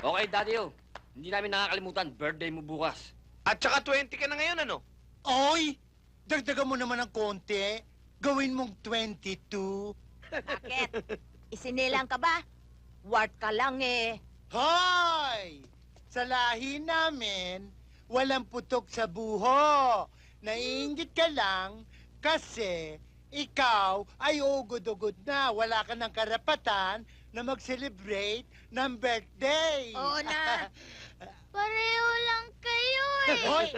Okay, Daddy O. Hindi namin nakakalimutan. Birthday mo bukas. At saka 20 ka na ngayon, ano? Oy! Dagdagan mo naman ng konti. Gawin mong 22. Bakit? Isinilang ka ba? Wart ka lang eh. Hoy! Sa lahi namin, walang putok sa buho. Naiingit ka lang kasi ikaw ay ugod-ugod na. Wala ka ng karapatan na mag-celebrate ng birthday. Oo na. Pareho lang kayo eh. Hoy!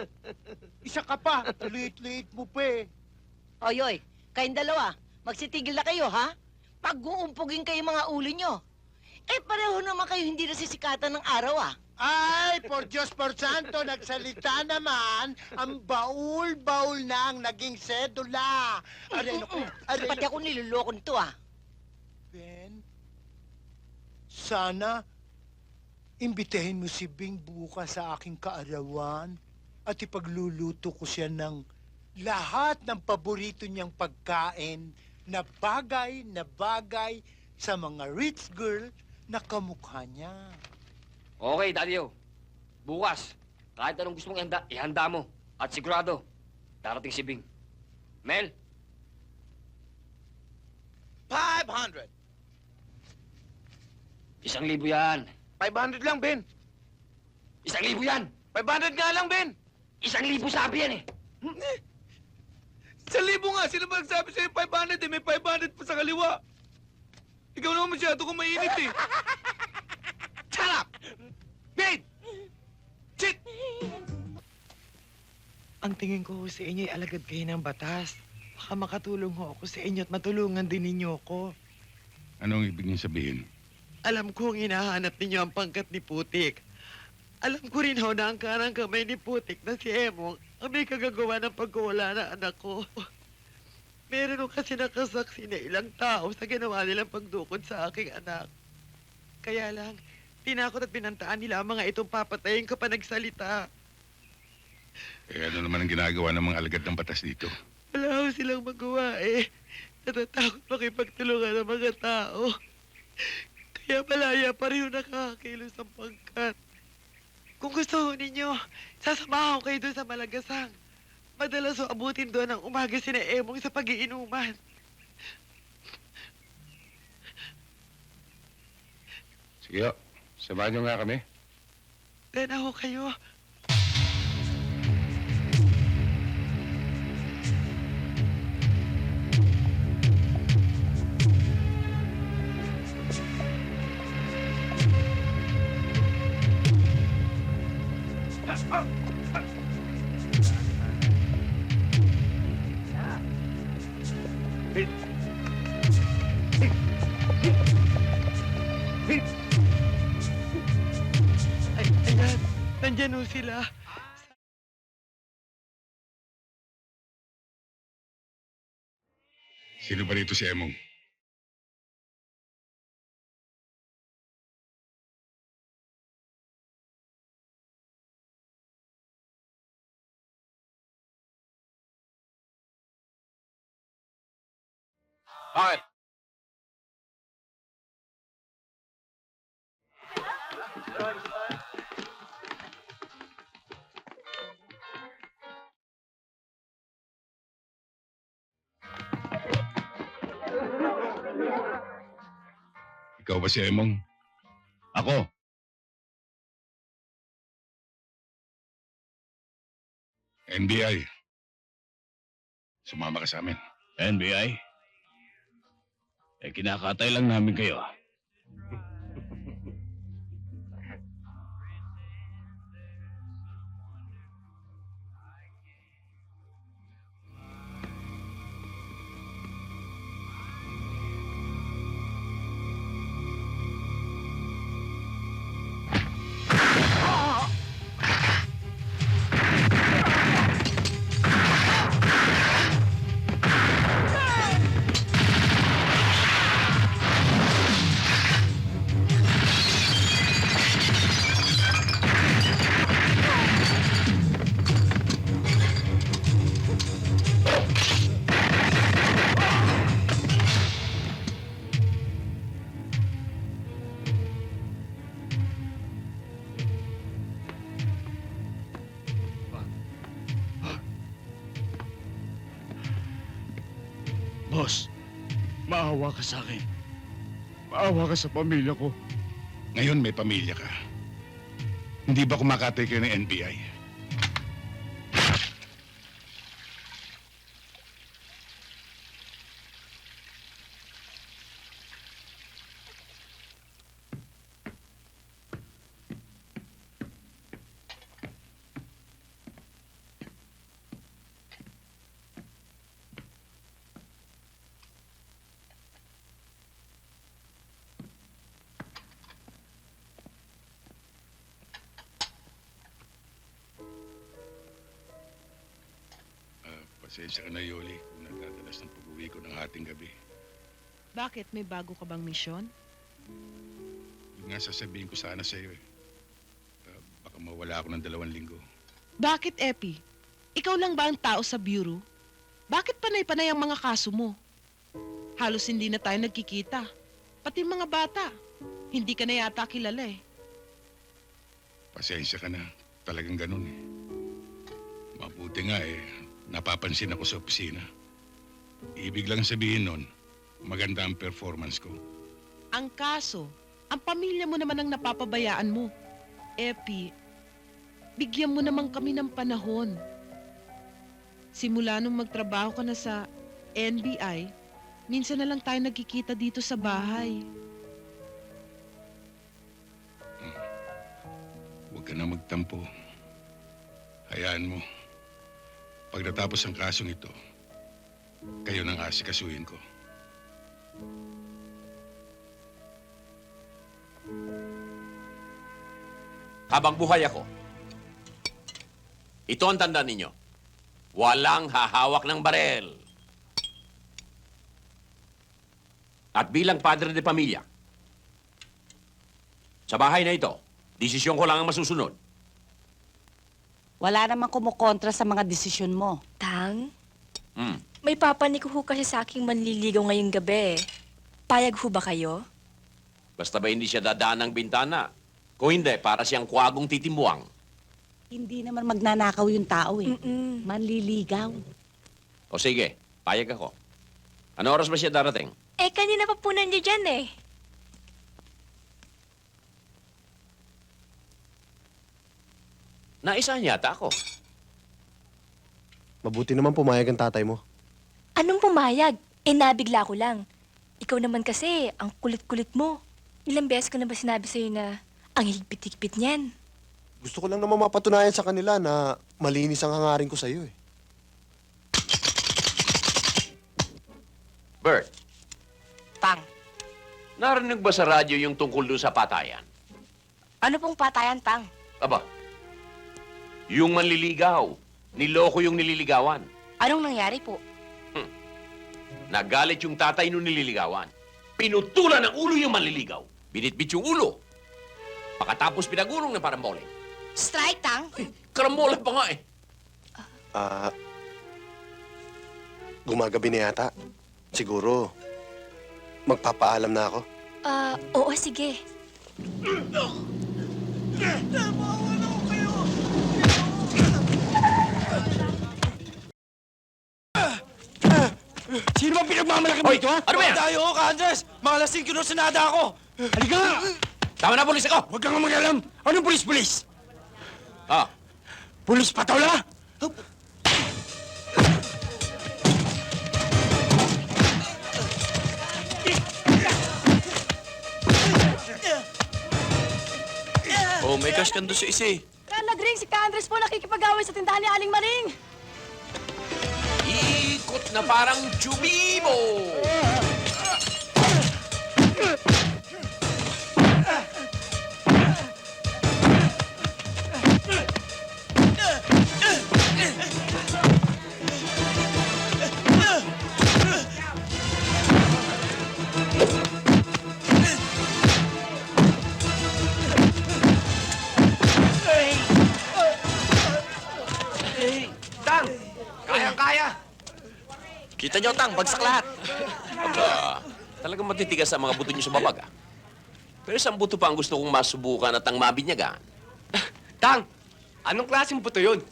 Isa ka pa. Liit-liit mo pa eh. Oy, oy, kayong dalawa, magsitigil na kayo, ha? Pag-uumpugin kayo mga ulo nyo. Eh, pareho naman kayo hindi nasisikatan ng araw, ah. Ay, por Diyos por Santo, nagsalita naman, ang baul-baul na ang naging sedula. Aray, naku, aray, Pati naku. ako niloloko nito, ah. Ben, sana imbitahin mo si Bing bukas sa aking kaarawan at ipagluluto ko siya ng lahat ng paborito niyang pagkain na bagay na bagay sa mga rich girl na kamukha niya. Okay, Daddy O. Bukas, kahit anong gusto mong ihanda, ihanda mo. At sigurado, darating si Bing. Mel, 500. Isang libo yan. 500 lang, Ben. Isang libo yan! 500 nga lang, Ben. Isang libo sabi yan eh! Sa libo nga, sino ba nagsabi sa'yo 500 eh? May 500 pa sa kaliwa. Ikaw naman masyado kung mainit eh. Shut up! Ben! Shit! Ang tingin ko ho sa inyo ay alagad kayo ng batas. Baka makatulong ho ako sa inyo at matulungan din ninyo ako. Anong ibig niyo sabihin? Alam ko ang hinahanap ninyo ang pangkat ni Putik. Alam ko rin ho na ang karang kamay ni Putik na si Emong ang may kagagawa ng pagkawala ng anak ko. Meron ho kasi nakasaksi na ilang tao sa ginawa nilang pagdukod sa aking anak. Kaya lang, tinakot at pinantaan nila ang mga itong papatayin ko pa nagsalita. Eh, ano naman ang ginagawa ng mga alagad ng batas dito? Wala ho silang magawa eh. Natatakot makipagtulungan ng mga tao. Kaya malaya pa rin ho nakakakilos ang pangkat. Kung gusto ho ninyo, sasamahan ko kayo doon sa Malagasang. Madalas ho abutin doon ang umaga sina Emong sa pagiinuman. Sige, ho. samahan niyo nga kami. Tena ho kayo. Ayan. Nandyan ho sila. Sino ba rito si Emong? Bakit? Ikaw ba si Emong? Ako. NBI. Sumama ka sa amin. NBI? Eh, kinakatay lang namin kayo. Maawa ka sa akin. Maawa ka sa pamilya ko. Ngayon may pamilya ka. Hindi ba kumakatay kayo ng NBI? Pasensya ka na, Yoli, kung nagdadalas ng pag-uwi ko ng hating gabi. Bakit? May bago ka bang misyon? Yung nga sasabihin ko sana sa iyo eh. Ah, baka mawala ako ng dalawang linggo. Bakit, Epi? Ikaw lang ba ang tao sa bureau? Bakit panay-panay ang mga kaso mo? Halos hindi na tayo nagkikita. Pati mga bata. Hindi ka na yata kilala eh. Pasensya ka na. Talagang ganun eh. Mabuti nga eh. Napapansin ako sa opisina. Ibig lang sabihin nun, maganda ang performance ko. Ang kaso, ang pamilya mo naman ang napapabayaan mo. Epi, bigyan mo naman kami ng panahon. Simula nung magtrabaho ka na sa NBI, minsan na lang tayo nagkikita dito sa bahay. Huwag ka na magtampo. Hayaan mo. Pagkatapos ang kasong ito, kayo nang asikasuhin ko. Habang buhay ako, ito ang tanda ninyo. Walang hahawak ng barel. At bilang padre de pamilya, sa bahay na ito, desisyon ko lang ang masusunod. Wala namang kumukontra sa mga desisyon mo. Tang, Hmm. may papanik ho kasi sa aking manliligaw ngayong gabi. Payag ho ba kayo? Basta ba hindi siya dadaan ng bintana? Kung hindi, para siyang kuwagong titimbuang. Hindi naman magnanakaw yung tao eh. Mm-mm. Manliligaw. O sige, payag ako. Ano oras ba siya darating? Eh, kanina pa po nandiyan dyan eh. Naisahan yata ako. Mabuti naman pumayag ang tatay mo. Anong pumayag? Eh, nabigla ko lang. Ikaw naman kasi, ang kulit-kulit mo. Ilang beses ko na ba sinabi sa'yo na ang higpit-higpit niyan? Gusto ko lang naman mapatunayan sa kanila na malinis ang hangarin ko sa'yo eh. Bert, Tang, narinig ba sa radyo yung tungkol doon sa patayan? ano pong patayan, Tang? Aba, yung manliligaw, niloko yung nililigawan. Anong nangyari po? Nagalit yung tatay nung nililigawan. Pinutulan ng ulo yung manliligaw. Binitbit yung ulo. Pagkatapos pinagurong ng parambole. Strike, Tang? Karambola pa nga eh. Ah, gumagabi na yata. Siguro, magpapaalam na ako. Ah, oo, sige. Sino bang pinagmamalaki mo Hoy, ito, ha? ano ba yan? Tayo, ka, Andres! Mga lasing kinusunada ako! Halika nga! Tama na, pulis ako! Huwag kang mag-alam! Anong pulis-pulis? Ah, Pulis patola? oh, may cash kan doon sa isa eh. Kalagring, si Andres po nakikipag-away sa tindahan ni Aling Maring. Ikot na parang chubibo! Tang! Kayang-kaya! Kita nyo, Tang, bagsak lahat. Aba, talagang matitigas ang mga buto nyo sa babag, ah. Pero isang buto pa ang gusto kong masubukan at ang mabinyagan. Tang! Anong klaseng buto yun?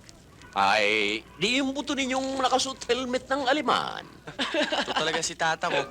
Ay, di yung buto ninyong nakasuot helmet ng aliman. Ito talaga si tata ko.